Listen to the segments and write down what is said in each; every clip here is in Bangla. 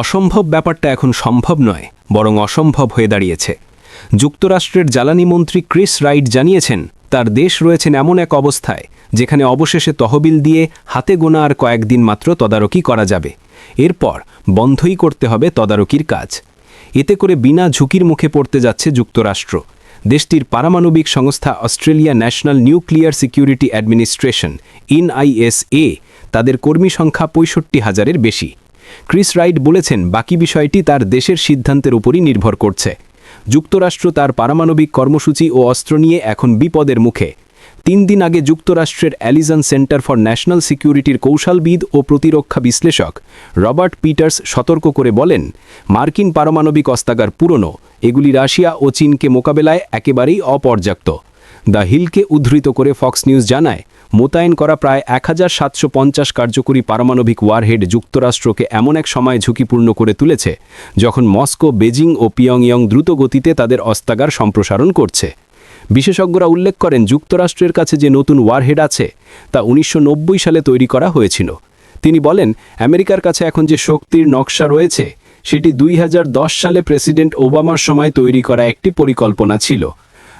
অসম্ভব ব্যাপারটা এখন সম্ভব নয়, বরং অসম্ভব হয়ে দাঁড়িয়েছে। যুক্তরাষ্ট্রের জ্বালানি মন্ত্রী ক্রিস রাইট জানিয়েছেন, তার দেশ রয়েছেন এমন এক অবস্থায়, যেখানে অবশেষে তহবিল দিয়ে হাতে গোনা আর কয়েকদিন মাত্র তদারকি করা যাবে। এরপর বন্ধই করতে হবে তদারকির কাজ। এতে করে বিনা ঝুঁকির মুখে পড়তে যাচ্ছে যুক্তরাষ্ট্র। দেশটির পারমাণবিক সংস্থা Australia National Nuclear Security Administration, NISA, তাদের কর্মী সংখ্যা পঁয়ষট্টি হাজারের বেশি। ক্রিস রাইট বলেছেন বাকি বিষয়টি তার দেশের সিদ্ধান্তের উপরই নির্ভর করছে। যুক্তরাষ্ট্র তার পারমাণবিক কর্মসূচি ও অস্ত্র নিয়ে এখন বিপদের মুখে। তিন দিন আগে যুক্তরাষ্ট্রের অ্যালিজন সেন্টার ফর ন্যাশনাল সিকিউরিটির কৌশলবিদ ও প্রতিরক্ষা বিশ্লেষক রবার্ট পিটার্স সতর্ক করে বলেন, মার্কিন পারমাণবিক অস্তাগার পুরনো, এগুলি রাশিয়া ও চীনকে মোকাবেলায় একেবারেই অপর্যাপ্ত। দ্য হিলকে উদ্ধৃত করে ফক্স নিউজ জানায় মোতায়েন করা প্রায় এক হাজার সাতশো পঞ্চাশ কার্যকরী পারমাণবিক ওয়ারহেড যুক্তরাষ্ট্রকে এমন এক সময় ঝুঁকিপূর্ণ করে তুলেছে, যখন মস্কো, বেজিং ও পিয়ংইয়ং দ্রুত গতিতে তাদের অস্তাগার সম্প্রসারণ করছে। বিশেষজ্ঞরা উল্লেখ করেন, যুক্তরাষ্ট্রের কাছে যে নতুন ওয়ারহেড আছে, তা উনিশশো নব্বই সালে তৈরি করা হয়েছিল। তিনি বলেন, আমেরিকার কাছে এখন যে শক্তির নকশা রয়েছে, সেটি দুই হাজার দশ সালে প্রেসিডেন্ট ওবামার সময় তৈরি করা একটি পরিকল্পনা ছিল।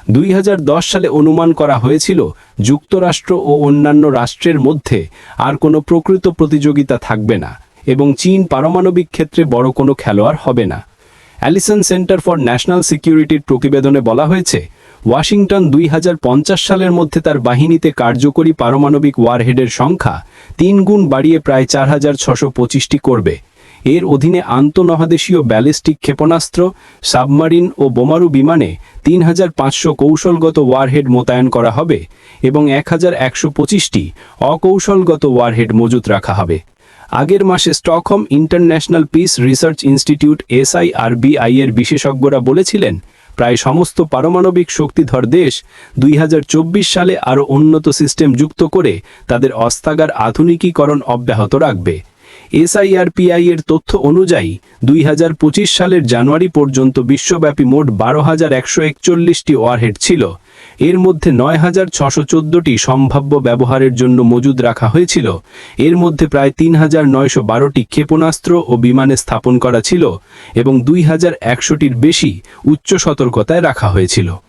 দুই হাজার দশ সালে অনুমান করা হয়েছিল যুক্তরাষ্ট্র ও অন্যান্য রাষ্ট্রের মধ্যে আর কোনো প্রকৃত প্রতিযোগিতা থাকবে না এবং চীন পারমাণবিক ক্ষেত্রে বড় কোনো খেলোয়াড় হবে না। অ্যালিসন সেন্টার ফর ন্যাশনাল সিকিউরিটির প্রতিবেদনে বলা হয়েছে, ওয়াশিংটন দুই হাজার পঞ্চাশ সালের মধ্যে তার বাহিনীতে কার্যকরী পারমাণবিক ওয়ারহেডের সংখ্যা তিন গুণ বাড়িয়ে প্রায় চার হাজার করবে। এর অধীনে আন্তঃমহাদেশীয় ব্যালিস্টিক ক্ষেপণাস্ত্র, সাবমারিন ও বোমারু বিমানে তিন হাজার পাঁচশো কৌশলগত ওয়ারহেড মোতায়েন করা হবে এবং এক হাজার একশো পঁচিশটি অকৌশলগত ওয়ারহেড মজুত রাখা হবে। আগের মাসে Stockholm International Peace Research Institute SIRBI এর বিশেষজ্ঞরা বলেছিলেন, প্রায় সমস্ত পারমাণবিক শক্তিধর দেশ দুই হাজার চব্বিশ সালে আরও উন্নত সিস্টেম যুক্ত করে তাদের অস্তাগার আধুনিকীকরণ অব্যাহত রাখবে। এসআইআরপিআই এর তথ্য অনুযায়ী দুই হাজার পঁচিশ সালের জানুয়ারি পর্যন্ত বিশ্বব্যাপী মোট বারো হাজার একশো একচল্লিশটি ওয়ারহেড ছিল। এর মধ্যে নয় হাজার ছশো চোদ্দটি সম্ভাব্য ব্যবহারের জন্য মজুদ রাখা হয়েছিল। এর মধ্যে প্রায় তিন হাজার নয়শো বারোটি ক্ষেপণাস্ত্র ও বিমানে স্থাপন করা ছিল এবং দুই হাজার একশোটির বেশি উচ্চ সতর্কতায় রাখা হয়েছিল।